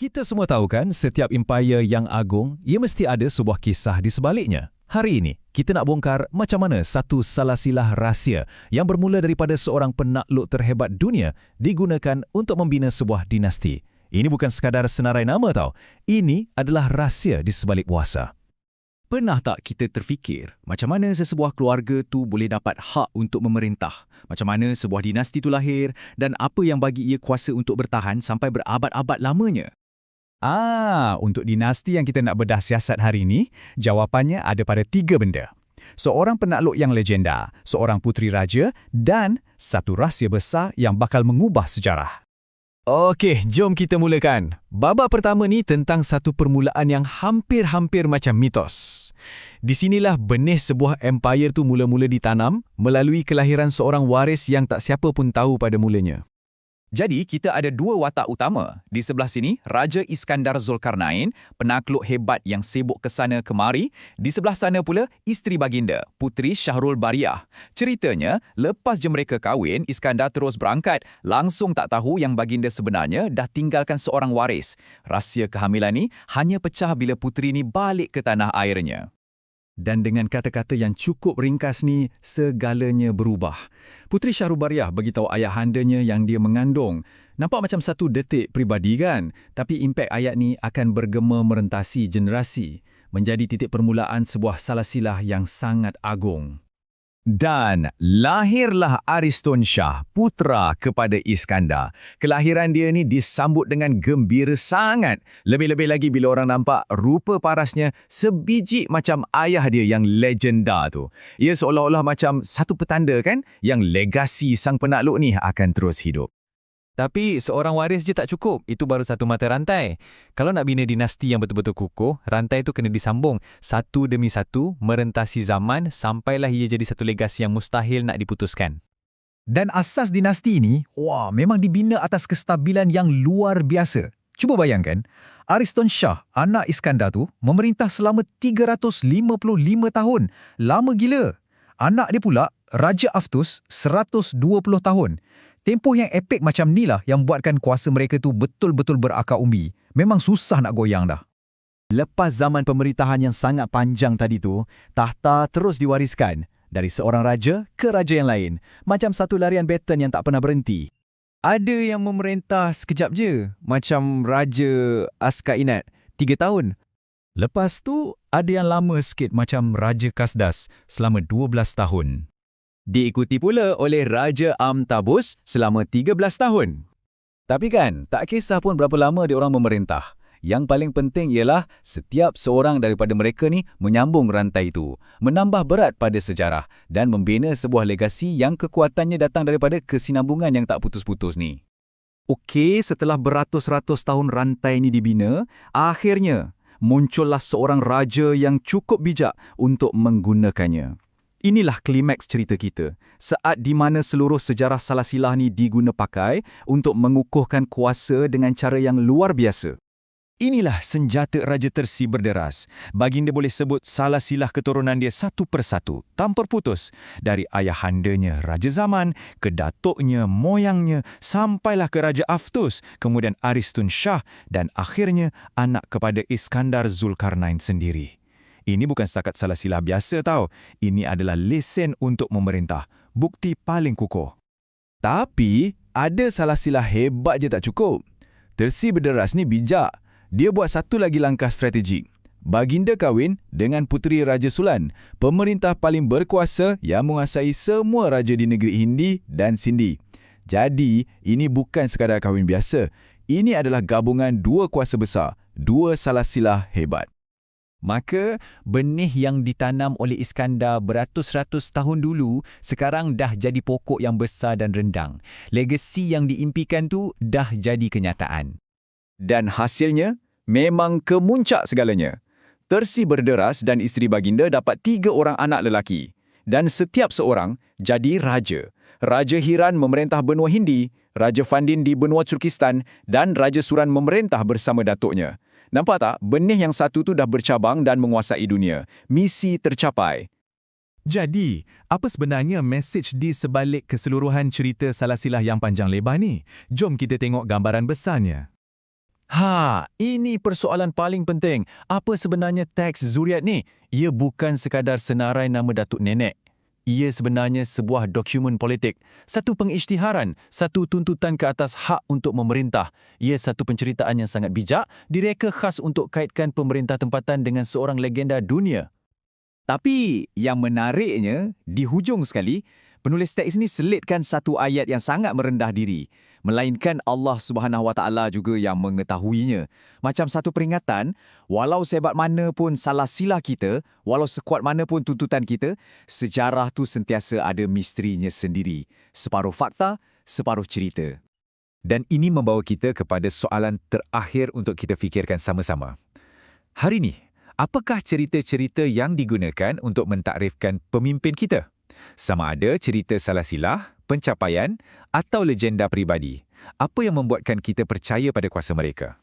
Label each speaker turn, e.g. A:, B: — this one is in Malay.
A: Kita semua tahu kan, setiap empire yang agung, ia mesti ada sebuah kisah di sebaliknya. Hari ini, kita nak bongkar macam mana satu salah silah rahsia yang bermula daripada seorang penakluk terhebat dunia digunakan untuk membina sebuah dinasti. Ini bukan sekadar senarai nama tau. Ini adalah rahsia di sebalik puasa.
B: Pernah tak kita terfikir macam mana sesebuah keluarga tu boleh dapat hak untuk memerintah? Macam mana sebuah dinasti tu lahir dan apa yang bagi ia kuasa untuk bertahan sampai berabad-abad lamanya?
C: Ah, untuk dinasti yang kita nak bedah siasat hari ini, jawapannya ada pada tiga benda. Seorang penakluk yang legenda, seorang puteri raja dan satu rahsia besar yang bakal mengubah sejarah.
A: Okey, jom kita mulakan. Babak pertama ni tentang satu permulaan yang hampir-hampir macam mitos. Di sinilah benih sebuah empire tu mula-mula ditanam melalui kelahiran seorang waris yang tak siapa pun tahu pada mulanya.
B: Jadi, kita ada dua watak utama. Di sebelah sini, Raja Iskandar Zulkarnain, penakluk hebat yang sibuk ke sana kemari. Di sebelah sana pula, isteri baginda, Puteri Syahrul Bariah. Ceritanya, lepas je mereka kahwin, Iskandar terus berangkat. Langsung tak tahu yang baginda sebenarnya dah tinggalkan seorang waris. Rahsia kehamilan ni hanya pecah bila puteri ni balik ke tanah airnya.
A: Dan dengan kata-kata yang cukup ringkas ni, segalanya berubah. Puteri Syahrubariah beritahu ayahandanya yang dia mengandung. Nampak macam satu detik peribadi kan? Tapi impak ayat ni akan bergema merentasi generasi. Menjadi titik permulaan sebuah salah silah yang sangat agung.
B: Dan lahirlah Ariston Shah, putra kepada Iskandar. Kelahiran dia ni disambut dengan gembira sangat. Lebih-lebih lagi bila orang nampak rupa parasnya sebiji macam ayah dia yang legenda tu. Ia seolah-olah macam satu petanda kan yang legasi sang penakluk ni akan terus hidup.
A: Tapi seorang waris je tak cukup. Itu baru satu mata rantai. Kalau nak bina dinasti yang betul-betul kukuh, rantai itu kena disambung satu demi satu, merentasi zaman sampailah ia jadi satu legasi yang mustahil nak diputuskan.
C: Dan asas dinasti ini, wah, memang dibina atas kestabilan yang luar biasa. Cuba bayangkan, Ariston Shah, anak Iskandar tu, memerintah selama 355 tahun. Lama gila. Anak dia pula, Raja Aftus, 120 tahun. Tempoh yang epik macam ni lah yang buatkan kuasa mereka tu betul-betul berakar umbi. Memang susah nak goyang dah.
B: Lepas zaman pemerintahan yang sangat panjang tadi tu, tahta terus diwariskan dari seorang raja ke raja yang lain. Macam satu larian baton yang tak pernah berhenti. Ada yang memerintah sekejap je, macam Raja Askainat, tiga tahun.
A: Lepas tu, ada yang lama sikit macam Raja Kasdas selama 12 tahun
B: diikuti pula oleh Raja Amtabus selama 13 tahun. Tapi kan, tak kisah pun berapa lama dia orang memerintah. Yang paling penting ialah setiap seorang daripada mereka ni menyambung rantai itu, menambah berat pada sejarah dan membina sebuah legasi yang kekuatannya datang daripada kesinambungan yang tak putus-putus ni. Okey, setelah beratus-ratus tahun rantai ini dibina, akhirnya muncullah seorang raja yang cukup bijak untuk menggunakannya. Inilah klimaks cerita kita, saat di mana seluruh sejarah salah silah ni diguna pakai untuk mengukuhkan kuasa dengan cara yang luar biasa. Inilah senjata Raja Tersi berderas. Baginda boleh sebut salah silah keturunan dia satu persatu, tanpa putus. Dari ayahandanya Raja Zaman, ke datuknya, moyangnya, sampailah ke Raja Aftus, kemudian Aristun Shah dan akhirnya anak kepada Iskandar Zulkarnain sendiri. Ini bukan setakat salah silah biasa tau. Ini adalah lesen untuk memerintah. Bukti paling kukuh. Tapi, ada salah silah hebat je tak cukup. Tersi berderas ni bijak. Dia buat satu lagi langkah strategik. Baginda kahwin dengan Puteri Raja Sulan, pemerintah paling berkuasa yang menguasai semua raja di negeri Hindi dan Sindi. Jadi, ini bukan sekadar kahwin biasa. Ini adalah gabungan dua kuasa besar, dua salah silah hebat.
A: Maka benih yang ditanam oleh Iskandar beratus-ratus tahun dulu sekarang dah jadi pokok yang besar dan rendang. Legasi yang diimpikan tu dah jadi kenyataan.
B: Dan hasilnya memang kemuncak segalanya. Tersi berderas dan isteri baginda dapat tiga orang anak lelaki. Dan setiap seorang jadi raja. Raja Hiran memerintah benua Hindi, Raja Fandin di benua Turkistan dan Raja Suran memerintah bersama datuknya. Nampak tak? Benih yang satu tu dah bercabang dan menguasai dunia. Misi tercapai.
A: Jadi, apa sebenarnya mesej di sebalik keseluruhan cerita salah silah yang panjang lebar ni? Jom kita tengok gambaran besarnya. Ha, ini persoalan paling penting. Apa sebenarnya teks zuriat ni? Ia bukan sekadar senarai nama datuk nenek. Ia sebenarnya sebuah dokumen politik, satu pengisytiharan, satu tuntutan ke atas hak untuk memerintah. Ia satu penceritaan yang sangat bijak, direka khas untuk kaitkan pemerintah tempatan dengan seorang legenda dunia.
B: Tapi yang menariknya, di hujung sekali, penulis teks ini selitkan satu ayat yang sangat merendah diri. Melainkan Allah Subhanahu Wa Taala juga yang mengetahuinya. Macam satu peringatan, walau sebat mana pun salah sila kita, walau sekuat mana pun tuntutan kita, sejarah tu sentiasa ada misterinya sendiri. Separuh fakta, separuh cerita.
D: Dan ini membawa kita kepada soalan terakhir untuk kita fikirkan sama-sama. Hari ini, apakah cerita-cerita yang digunakan untuk mentakrifkan pemimpin kita? Sama ada cerita salah silah, pencapaian atau legenda pribadi. Apa yang membuatkan kita percaya pada kuasa mereka?